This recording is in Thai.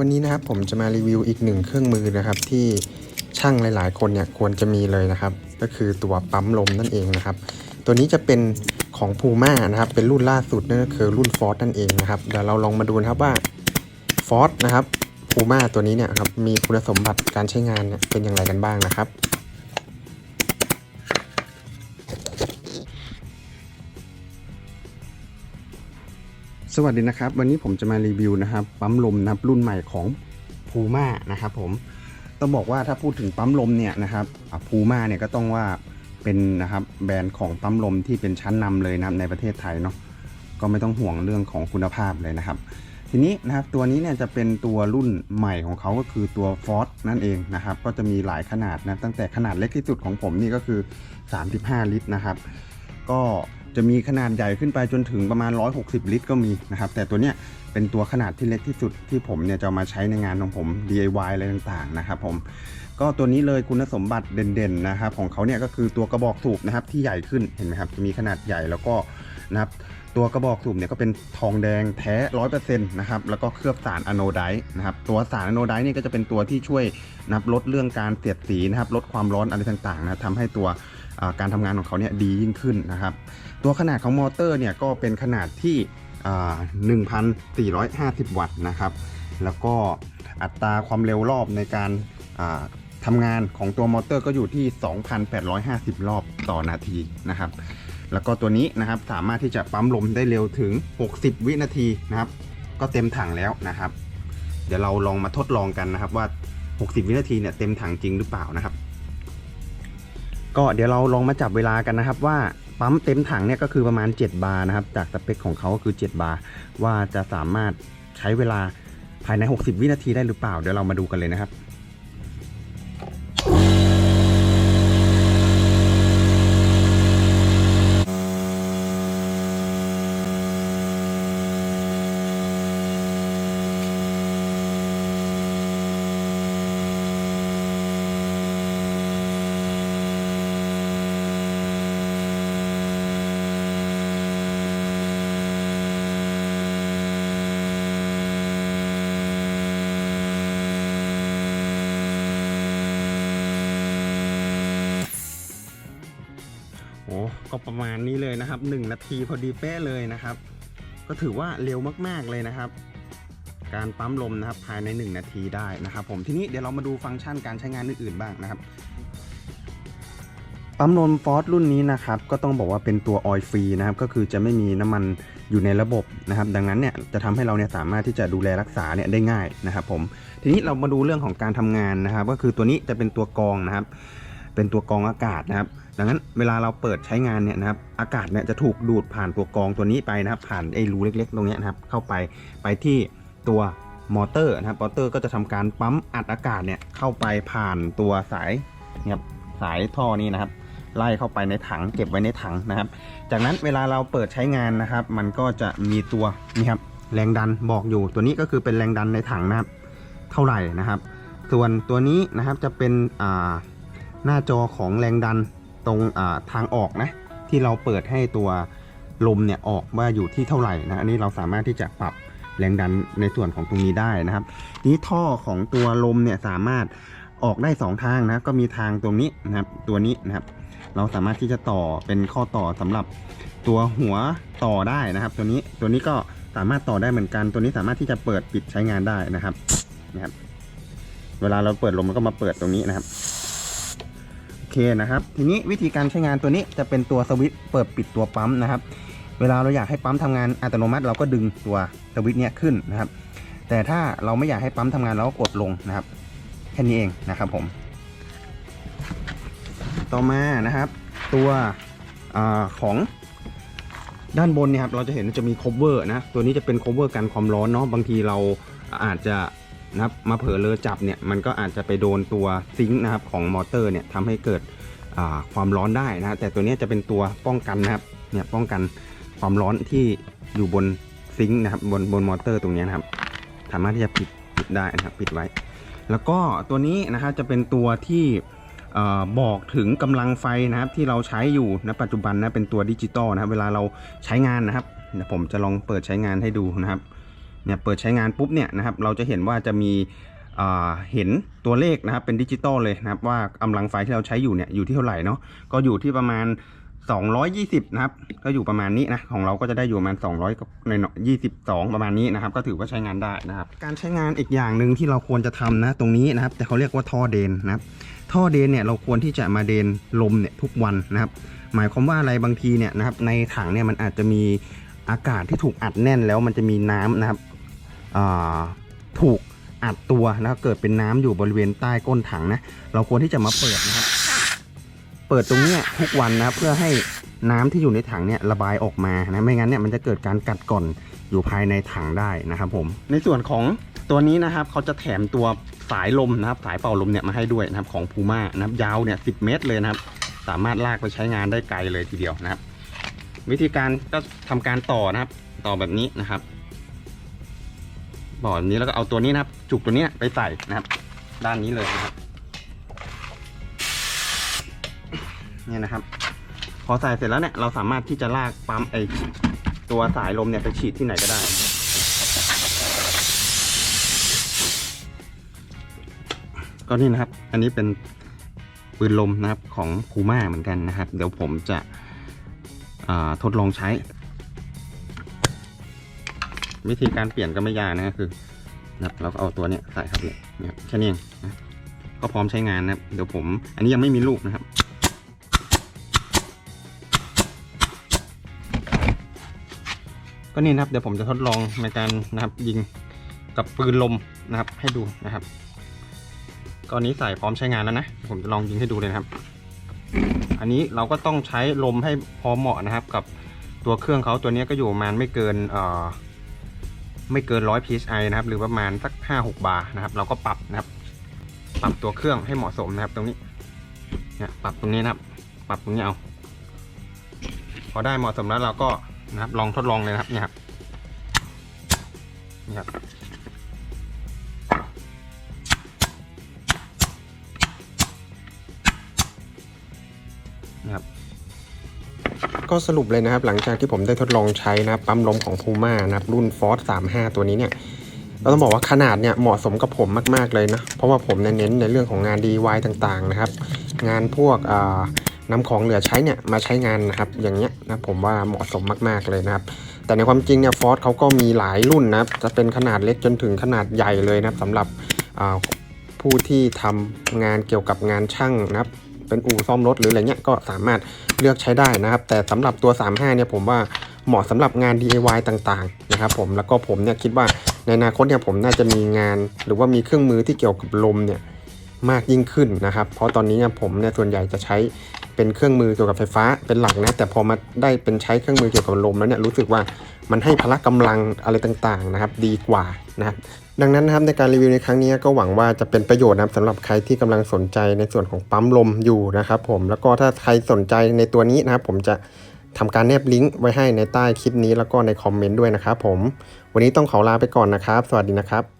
วันนี้นะครับผมจะมารีวิวอีกหนึ่งเครื่องมือนะครับที่ช่างหลายๆ คนเนี่ยควรจะมีเลยนะครับ ก็คือตัวปั๊มลมนั่นเองนะครับ ตัวนี้จะเป็นของ p ูม่านะครับ เป็นรุ่นล่าสุดนั่นก็คือรุ่นฟอสนั่นเองนะครับเดี๋ยวเราลองมาดูนะครับว่า Force นะครับ p ูม่าตัวนี้เนี่ยครับมีคุณสมบัติการใช้งานเนี่ยเป็นอย่างไรกันบ้างนะครับ สวัสดีนะครับ วันนี้ผมจะมารีวิวนะครับ ปั๊มลมนับรุ่นใหม่ของ Puma นะครับผมต้องบอกว่าถ้าพูดถึงปั๊มลมเนี่ยนะครับพูม่าเนี่ยก็ต้องว่าเป็นนะครับแบรนด์ของปั๊มลมที่เป็นชั้นนำเลยนะครับในประเทศไทยเนาะก็ไม่ต้องห่วงเรื่องของคุณภาพเลยนะครับ ทีนี้นะครับตัวนี้เนี่ยจะเป็นตัวรุ่นใหม่ของเขาก็คือตัว f o r c e นั่นเองนะครับ ก็จะมีหลายขนาดนะตั้งแต่ขนาดเล็กที่สุดของผมนี่ก็คือ 35 ลิตรนะครับ ก็ จะมีขนาดใหญ่ขึ้นไปจนถึงประมาณ 160 ลิตรก็มีนะครับ แต่ตัวเนี้ยเป็นตัวขนาดที่เล็กที่สุดที่ผมเนี่ยจะมาใช้ในงานของผม DIY อะไรต่างๆนะครับผมก็ตัวนี้เลยคุณสมบัติเด่นๆนะครับของเขาเนี่ยก็คือตัวกระบอกสูบนะครับที่ใหญ่ขึ้นเห็นไหมครับจะมีขนาดใหญ่แล้วก็นะครับตัวกระบอกสูบเนี่ยก็เป็นทองแดงแท้ร้อยเปอร์เซ็นต์นะครับแล้วก็เคลือบสารอะโนไดนะครับตัวสารอะโนไดต์นี่ก็จะเป็นตัวที่ช่วยนับลดเรื่องการเสียดสีนะครับลดความร้อนอะไรต่างๆนะทำให้ตัว การทำงานของเขาเนี่ยดียิ่งขึ้นนะครับ ตัวขนาดของมอเตอร์เนี่ยก็เป็นขนาดที่ 1,450 วัตต์นะครับ แล้วก็อัตราความเร็วรอบในการทำงานของตัวมอเตอร์ก็อยู่ที่ 2,850 รอบต่อนาทีนะครับ แล้วก็ตัวนี้นะครับสามารถที่จะปั๊มลมได้เร็วถึง 60 วินาทีนะครับ ก็เต็มถังแล้วนะครับ เดี๋ยวเราลองมาทดลองกันนะครับว่า 60 วินาทีเนี่ยเต็มถังจริงหรือเปล่านะครับ ก็เดี๋ยวเราลองมาจับเวลากันนะครับว่าปั๊มเต็มถังเนี่ยก็คือประมาณ 7 บาร์นะครับ จากสเปคของเขาก็คือ 7 บาร์ว่าจะสามารถใช้เวลาภายใน 60 วินาทีได้หรือเปล่า เดี๋ยวเรามาดูกันเลยนะครับ โอ้ ก็ประมาณนี้เลยนะครับ 1 นาทีพอดีเป๊ะเลยนะครับ ก็ถือว่าเร็วมากๆเลยนะครับ การปั๊มลมนะครับภายใน 1 นาทีได้นะครับ ผมทีนี้เดี๋ยวเรามาดูฟังก์ชันการใช้งานอื่นๆบ้างนะครับปั๊มลมฟอร์สรุ่นนี้นะครับก็ต้องบอกว่าเป็นตัวออยล์ฟรีนะครับก็คือจะไม่มีน้ำมันอยู่ในระบบนะครับ ดังนั้นเนี่ยจะทำให้เราเนี่ยสามารถที่จะดูแลรักษาเนี่ยได้ง่ายนะครับ ผมทีนี้เรามาดูเรื่องของการทำงานนะครับ ก็คือตัวนี้จะเป็นตัวกองนะครับ เป็นตัวกองอากาศนะครับ ดังนั้นเวลาเราเปิดใช้งานเนี่ยนะครับอากาศเนี่ยจะถูกดูดผ่านตัวกรองตัวนี้ไปนะครับ ผ่านไอ้รูเล็ก ๆ ตรงนี้นะครับ เข้าไปไปที่ตัวมอเตอร์นะครับมอเตอร์ก็จะทำการปั๊มอัดอากาศเนี่ยเข้าไปผ่านตัวสายนี่ยครับสายท่อนี้นะครับ ไล่เข้าไปในถังเก็บไว้ในถังนะครับ จากนั้นเวลาเราเปิดใช้งานนะครับ มันก็จะมีตัวนี่ครับแรงดันบอกอยู่ตัวนี้ก็คือเป็นแรงดันในถังนะครับเท่าไหร่นะครับ ส่วนตัวนี้นะครับจะเป็นหน้าจอของแรงดัน ตรงาทางออกนะที่เราเปิดให้ตัวลมเนี่ยออกว่าอยู่ที่เท่าไหร่นะอันนี้เราสามารถที่จะปรับแรงดันในส่วนของตรงนี้ได้นะครับทีนี้ท่อของตัวลมเนี่ยสามารถออกได้สองทางนะก็มีทางตรงนี้นะครับตัวนี้นะครับ เราสามารถที่จะต่อเป็นข้อต่อสำหรับตัวหัวต่อได้นะครับ ตัวนี้ตัวนี้ก็สามารถต่อได้เหมือนกัน ตัวนี้สามารถที่จะเปิดปิดใช้งานได้นะครับนะครับ เวลาเราเปิดลมมันก็มาเปิดตรงนี้นะครับ เคนะครับ ทีนี้วิธีการใช้งานตัวนี้จะเป็นตัวสวิตช์เปิดปิดตัวปั๊มนะครับ เวลาเราอยากให้ปั๊มทำงานอัตโนมัติ เราก็ดึงตัวสวิตช์เนี้ยขึ้นนะครับ แต่ถ้าเราไม่อยากให้ปั๊มทำงานเราก็กดลงนะครับแค่นี้เองนะครับผม ต่อมานะครับตัวอของด้านบนเนี่ยครับเราจะเห็นจะมี cover นะตัวนี้จะเป็น cover กันความร้อนเนาะบางทีเราอาจจะ นะครับมาเผลอเลอจับเนี่ยมันก็อาจจะไปโดนตัวซิงค์นะครับของมอเตอร์เนี่ยทำให้เกิดความร้อนได้นะแต่ตัวนี้จะเป็นตัวป้องกันนะครับเนี่ยป้องกันความร้อนที่อยู่บนซิงค์นะครับบนบนมอเตอร์ตรงนี้นะครับ สามารถที่จะปิดปิดได้นะครับปิดไว้ แล้วก็ตัวนี้นะครับจะเป็นตัวที่อบอกถึงกำลังไฟนะครับที่เราใช้อยู่ณปัจจุบันนะเป็นตัวดิจิตอลนะครับเวลาเราใช้งานนะครับเดี๋ยวผมจะลองเปิดใช้งานให้ดูนะครับ เนี่ยเปิดใช้งานปุ๊บเนี่ยนะครับเราจะเห็นว่าจะมีเห็นตัวเลขนะครับเป็นดิจิตอลเลยนะครับว่ากำลังไฟที่เราใช้อยู่เนี่ยอยู่ที่เท่าไหร่เนาะก็อยู่ที่ประมาณ 220 นะครับ ก็อยู่ประมาณนี้นะของเราก็จะได้อยู่ประมาณ 200กับใน22 ประมาณนี้นะครับ ก็ถือว่าใช้งานได้นะครับ การใช้งานอีกอย่างหนึ่งที่เราควรจะทำนะตรงนี้นะครับ แต่เขาเรียกว่าท่อเดนนะครับ ท่อเดนเนี่ยเราควรที่จะมาเดนลมเนี่ยทุกวันนะครับ หมายความว่าอะไรบางทีเนี่ยนะครับในถังเนี่ยมันอาจจะมีอากาศที่ถูกอัดแน่นแล้วมันจะมีน้ำนะครับ ถูกอัดตัวนะครับเกิดเป็นน้ำอยู่บริเวณใต้ก้นถังนะ เราควรที่จะมาเปิดนะครับ เปิดตรงนี้ทุกวันนะเพื่อให้น้ำที่อยู่ในถังเนี่ยระบายออกมานะไม่งั้นเนี่ยมันจะเกิดการกัดก่อนอยู่ภายในถังได้นะครับผม ในส่วนของตัวนี้นะครับเขาจะแถมตัวสายลมนะครับ สายเป่าลมเนี่ยมาให้ด้วยนะครับของพูม่านะครับยาวเนี่ยสิเมตรเลยนะครับ สามารถลากไปใช้งานได้ไกลเลยทีเดียวนะครับ วิธีการก็ทำการต่อนะครับ ต่อแบบนี้นะครับ ต่อนี้แล้วก็เอาตัวนี้นะครับ จุกตัวนี้ไปใส่นะครับ ด้านนี้เลยนะครับเนี่ยนะครับ พอใส่เสร็จแล้วเนี่ยเราสามารถที่จะลากปั๊มไอตัวสายลมเนี่ยไปฉีดที่ไหนก็ได้ก็นี่นะครับ อันนี้เป็นปืนลมนะครับของพูม่าเหมือนกันนะครับ เดี๋ยวผมจะทดลองใช้ วิธีการเปลี่ยนก็ไม่ยากนะคือนะครับเราก็เอาตัวเนี้ยใส่ครับเนี่ยเนี่ยแค่นี้เองนะก็พร้อมใช้งานนะครับ เดี๋ยวผม อันนี้ยังไม่มีลูกนะครับ ก็นี่นะครับ เดี๋ยวผมจะทดลองในการนะครับยิงกับปืนลมนะครับ ให้ดูนะครับก็อันนี้ใส่พร้อมใช้งานแล้วนะ ผมจะลองยิงให้ดูเลยนะครับ อันนี้เราก็ต้องใช้ลมให้พอเหมาะนะครับ กับตัวเครื่องเขาตัวนี้ก็อยู่ประมาณไม่เกินเอ่อ ไม่เกินร้อย psi นะครับ หรือประมาณสักห้าหกบาร์นะครับ เราก็ปรับนะครับ ปรับตัวเครื่องให้เหมาะสมนะครับ ตรงนี้เนี่ยปรับตรงนี้นะครับ ปรับตรงนี้เอา พอได้เหมาะสมแล้วเราก็นะครับ ลองทดลองเลยนะครับเนี่ยครับนี่ครับนะครับ ก็สรุปเลยนะครับ หลังจากที่ผมได้ทดลองใช้นะครับปั๊มลมของ Puma นะครับรุ่น Force 35 ตัวนี้เนี่ยเราต้องบอกว่าขนาดเนี่ยเหมาะสมกับผมมากๆเลยนะ เพราะว่าผมเน้นในเรื่องของงาน DIY ต่างๆนะครับ งานพวกอ่านำของเหลือใช้เนี่ยมาใช้งานนะครับอย่างเงี้ยนะผมว่าเหมาะสมมากๆเลยนะครับ แต่ในความจริงเนี่ยฟอร์เขาก็มีหลายรุ่นนะครับจะเป็นขนาดเล็กจนถึงขนาดใหญ่เลยนะครับสำหรับผู้ที่ทำงานเกี่ยวกับงานช่างนะครับ เป็นอู่ซ่อมรถหรืออะไรเงี้ยก็สามารถเลือกใช้ได้นะครับ แต่สำหรับตัว 35 เนี่ยผมว่าเหมาะสำหรับงาน DIY ต่างๆนะครับผมแล้วก็ผมเนี่ยคิดว่าในอนาคตเนี่ยผมน่าจะมีงาน หรือว่ามีเครื่องมือที่เกี่ยวกับลมเนี่ยมากยิ่งขึ้นนะครับ เพราะตอนนี้เนี่ยผมเนี่ยส่วนใหญ่จะใช้เป็นเครื่องมือเกี่ยวกับไฟฟ้าเป็นหลักนะแต่พอมาได้เป็นใช้เครื่องมือเกี่ยวกับลมแล้วเนี่ยรู้สึกว่ามันให้พละกำลังอะไรต่างๆนะครับ ดีกว่านะครับ ดังนั้นนะครับในการรีวิวในครั้งนี้ก็หวังว่าจะเป็นประโยชน์นะครับสำหรับใครที่กำลังสนใจในส่วนของปั๊มลมอยู่นะครับผมแล้วก็ถ้าใครสนใจในตัวนี้นะครับผมจะทำการแนบลิงก์ไว้ให้ในใต้คลิปนี้แล้วก็ในคอมเมนต์ด้วยนะครับผม วันนี้ต้องขอลาไปก่อนนะครับ สวัสดีนะครับ